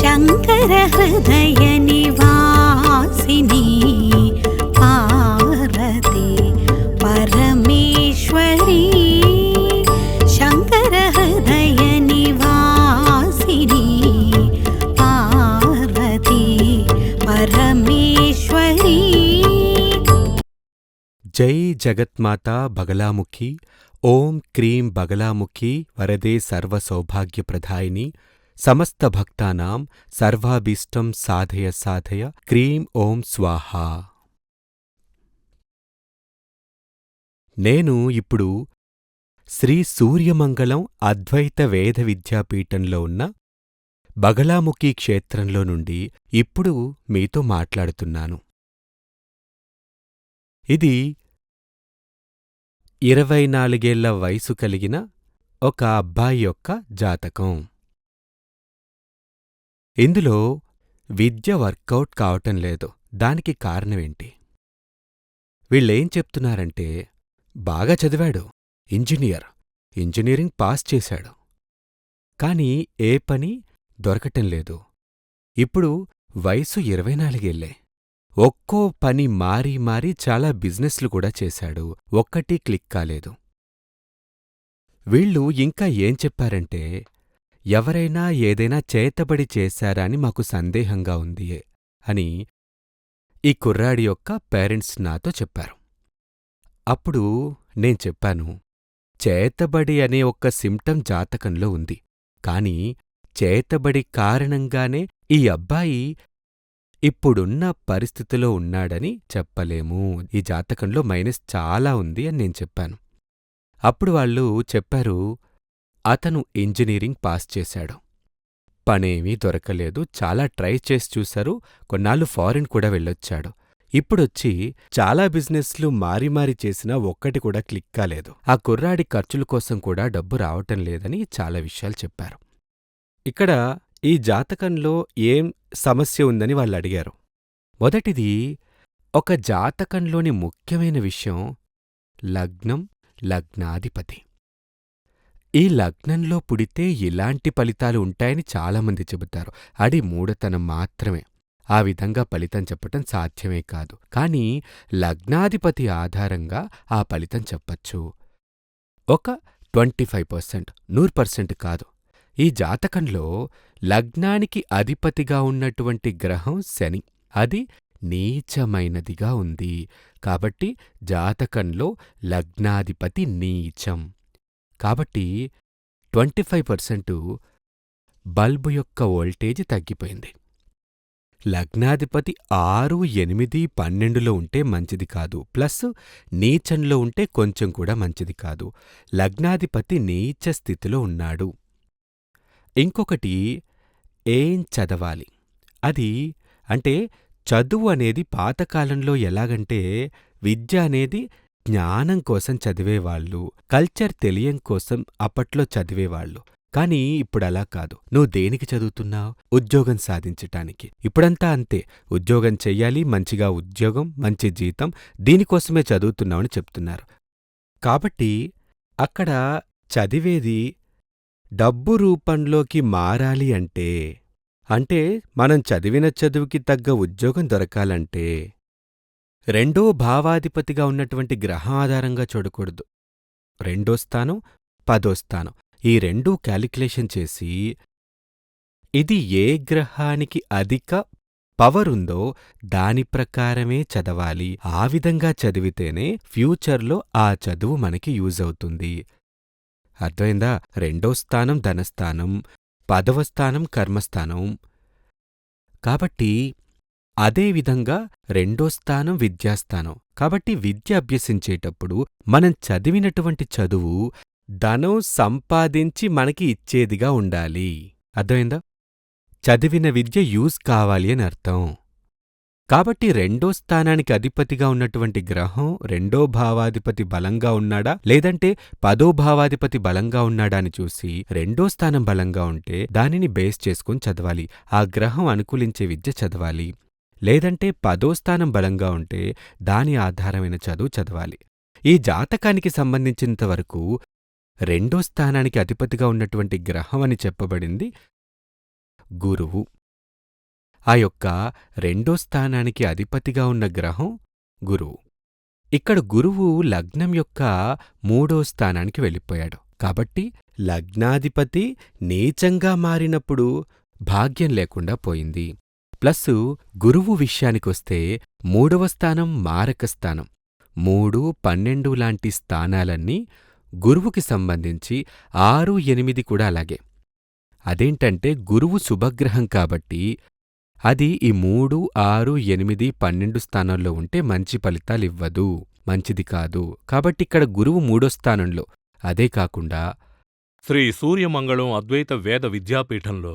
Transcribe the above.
शङ्करवासिनी पार्वती परमेश्वरी। जै जगत्माता बगलामुखी ॐ क्रीं बगलामुखी वरदे सर्वसौभाग्यप्रधायिनी సమస్త భక్తానాం సర్వాభీష్టం సాధయ సాధయ. క్రీం ఓం స్వాహా. నేను ఇప్పుడు శ్రీ సూర్యమంగళం అద్వైత వేద విద్యాపీఠంలో ఉన్న బగలాముఖి క్షేత్రంలో నుండి ఇప్పుడు మీతో మాట్లాడుతున్నాను. ఇది ఇరవై నాలుగేళ్ళ వయసు కలిగిన ఒక అబ్బాయి యొక్క జాతకం. ఇందులో విద్య వర్కౌట్ కావటం లేదు. దానికి కారణమేంటి? వీళ్ళేం చెప్తున్నారంటే బాగా చదివాడు ఇంజనీర్ ఇంజనీరింగ్ పాస్ చేశాడు. కాని ఏ పని దొరకటం లేదు. ఇప్పుడు వయసు ఇరవై నాలుగేళ్ళే ఒక్కో పని మారి మారి చాలా బిజినెస్లు కూడా చేశాడు. ఒక్కటీ క్లిక్ కాలేదు. వీళ్ళు ఇంకా ఏం చెప్పారంటే ఎవరైనా ఏదైనా చేతబడి చేశారా అని మాకు సందేహంగా ఉంది అని ఈ కుర్రాడి యొక్క పేరెంట్స్ నాతో చెప్పారు. అప్పుడు నేను చెప్పాను చేతబడి అనే ఒక్క సిమ్టం జాతకంలో ఉంది. కాని చేతబడి కారణంగానే ఈ అబ్బాయి ఇప్పుడున్న పరిస్థితిలో ఉన్నాడని చెప్పలేము. ఈ జాతకంలో మైనస్ చాలా ఉంది అని నేను చెప్పాను. అప్పుడు వాళ్ళు చెప్పారు అతను ఇంజనీరింగ్ పాస్ చేశాడు. పనేమీ దొరకలేదు. చాలా ట్రై చేసి చూశారు. కొన్నాళ్ళు ఫారిన్ కూడా వెళ్ళొచ్చాడు. ఇప్పుడొచ్చి చాలా బిజినెస్లు మారి మారి చేసినా ఒక్కటి కూడా క్లిక్ కాలేదు. ఆ కుర్రాడి ఖర్చుల కోసం కూడా డబ్బు రావటం లేదని చాలా విషయాలు చెప్పారు. ఇక్కడ ఈ జాతకంలో ఏం సమస్య ఉందని వాళ్ళు అడిగారు. మొదటిది ఒక జాతకంలోని ముఖ్యమైన విషయం లగ్నం లగ్నాధిపతి. ఈ లగ్నంలో పుడితే ఇలాంటి ఫలితాలు ఉంటాయని చాలామంది చెబుతారు. అది మూఢతనం మాత్రమే. ఆ విధంగా ఫలితం చెప్పటం సాధ్యమే కాదు. కాని లగ్నాధిపతి ఆధారంగా ఆ ఫలితం చెప్పచ్చు. ఒక ట్వంటీ ఫైవ్ పర్సెంట్ నూరు పర్సెంట్ కాదు. ఈ జాతకంలో లగ్నానికి అధిపతిగా ఉన్నటువంటి గ్రహం శని. అది నీచమైనదిగా ఉంది. కాబట్టి జాతకంలో లగ్నాధిపతి నీచం. కాబట్టి ట్వంటీ ఫైవ్ పర్సెంటు బల్బు యొక్క వోల్టేజ్ తగ్గిపోయింది. లగ్నాధిపతి ఆరు ఎనిమిది పన్నెండులో ఉంటే మంచిది కాదు. ప్లస్ నీచంలో ఉంటే కొంచెం కూడా మంచిది కాదు. లగ్నాధిపతి నీచ స్థితిలో ఉన్నాడు. ఇంకొకటి ఏం చదవాలి? అది అంటే చదువు అనేది పాతకాలంలో ఎలాగంటే విద్య అనేది జ్ఞానం కోసం చదివేవాళ్ళు కల్చర్ తెలియం కోసం అప్పట్లో చదివేవాళ్ళు. కానీ ఇప్పుడలా కాదు. నువ్వు దేనికి చదువుతున్నావు? ఉద్యోగం సాధించటానికి. ఇప్పుడంతా అంతే. ఉద్యోగం చెయ్యాలి మంచిగా ఉద్యోగం మంచి జీతం దీనికోసమే చదువుతున్నావని చెప్తున్నారు. కాబట్టి అక్కడ చదివేది డబ్బు రూపంలోకి మారాలి అంటే అంటే మనం చదివిన చదువుకి తగ్గ ఉద్యోగం దొరకాలంటే రెండో భావాధిపతిగా ఉన్నటువంటి గ్రహం ఆధారంగా చూడకూడదు. రెండో స్థానం పదో స్థానం. ఈ రెండూ క్యాలిక్యులేషన్ చేసి ఇది ఏ గ్రహానికి అధిక పవర్ ఉందో దాని ప్రకారమే చదవాలి. ఆ విధంగా చదివితేనే ఫ్యూచర్లో ఆ చదువు మనకి యూజ్ అవుతుంది. అర్థమైందా? రెండో స్థానం ధనస్థానం పదవ స్థానం కర్మస్థానం. కాబట్టి అదేవిధంగా రెండో స్థానం విద్యాస్థానం. కాబట్టి విద్య అభ్యసించేటప్పుడు మనం చదివినటువంటి చదువు ధనం సంపాదించి మనకి ఇచ్చేదిగా ఉండాలి. అర్థమైందా? చదివిన విద్య యూజ్ కావాలి అని అర్థం. కాబట్టి రెండో స్థానానికి అధిపతిగా ఉన్నటువంటి గ్రహం రెండో భావాధిపతి బలంగా ఉన్నాడా? లేదంటే పదో భావాధిపతి బలంగా ఉన్నాడా అని చూసి రెండో స్థానం బలంగా ఉంటే దానిని బేస్ చేసుకుని చదవాలి. ఆ గ్రహం అనుకూలించే విద్య చదవాలి. లేదంటే పదో స్థానం బలంగా ఉంటే దాని ఆధారమైన చదువు చదవాలి. ఈ జాతకానికి సంబంధించినంత వరకు రెండో స్థానానికి అధిపతిగా ఉన్నటువంటి గ్రహం అని చెప్పబడింది గురువు. ఆ యొక్క రెండో స్థానానికి అధిపతిగా ఉన్న గ్రహం గురువు. ఇక్కడ గురువు లగ్నం యొక్క మూడో స్థానానికి వెళ్ళిపోయాడు. కాబట్టి లగ్నాధిపతి నీచంగా మారినప్పుడు భాగ్యం లేకుండా పోయింది. ప్లస్ గురువు విషయానికొస్తే మూడవ స్థానం మారక స్థానం. మూడు పన్నెండు లాంటి స్థానాలన్నీ గురువుకి సంబంధించి ఆరు ఎనిమిది కూడా అలాగే. అదేంటంటే గురువు శుభగ్రహం కాబట్టి అది ఈ మూడు ఆరు ఎనిమిది పన్నెండు స్థానాల్లో ఉంటే మంచి ఫలితాలివ్వదు. మంచిది కాదు. కాబట్టి ఇక్కడ గురువు మూడో స్థానంలో. అదే కాకుండా శ్రీ సూర్యమంగళం అద్వైత వేద విద్యాపీఠంలో